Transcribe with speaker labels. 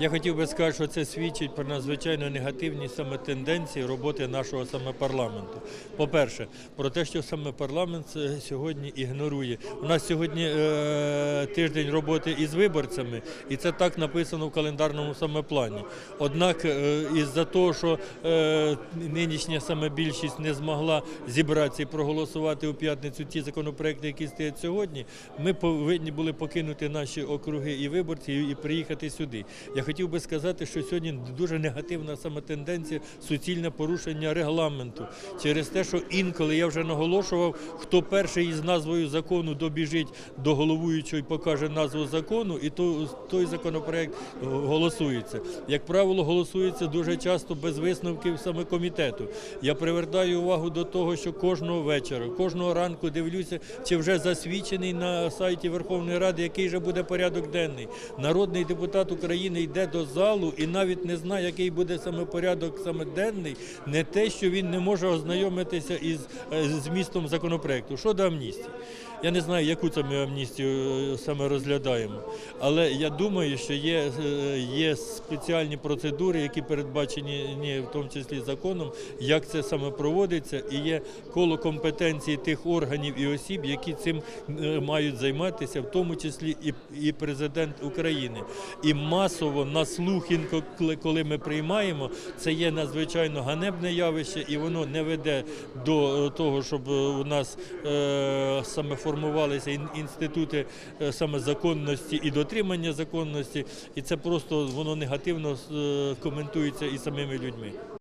Speaker 1: Я хотів би сказати, що це свідчить про надзвичайно негативні саме тенденції роботи нашого саме парламенту. По-перше, про те, що саме парламент сьогодні ігнорує. У нас сьогодні е, тиждень роботи із виборцями, і це так написано в календарному саме плані. Однак, е, із-за того, що е, нинішня саме більшість не змогла зібратися і проголосувати у п'ятницю ті законопроекти, які стоять сьогодні, ми повинні були покинути наші округи і виборці і, і приїхати сюди. Я хотів би сказати, що сьогодні дуже негативна саме тенденція суцільне порушення регламенту через те, що інколи я вже наголошував, хто перший із назвою закону добіжить до головуючого і покаже назву закону, і то, той законопроект голосується. Як правило, голосується дуже часто без висновків саме комітету. Я привертаю увагу до того, що кожного вечора, кожного ранку дивлюся, чи вже засвідчений на сайті Верховної Ради, який же буде порядок денний. Народний депутат України йде до залу і навіть не знає, який буде саме порядок саме денний, не те, що він не може ознайомитися із е, змістом законопроекту. Щодо амністії. Я не знаю, яку це ми амністію е, саме розглядаємо, але я думаю, що є, е, є спеціальні процедури, які передбачені ні, в тому числі законом, як це саме проводиться, і є коло компетенції тих органів і осіб, які цим мають займатися, в тому числі і, і президент України. І масово на слух, інколи, коли ми приймаємо, це є надзвичайно ганебне явище, і воно не веде до е, того, щоб е, у нас е, саме формувалися інститути саме законності і дотримання законності, і це просто воно негативно коментується і самими людьми.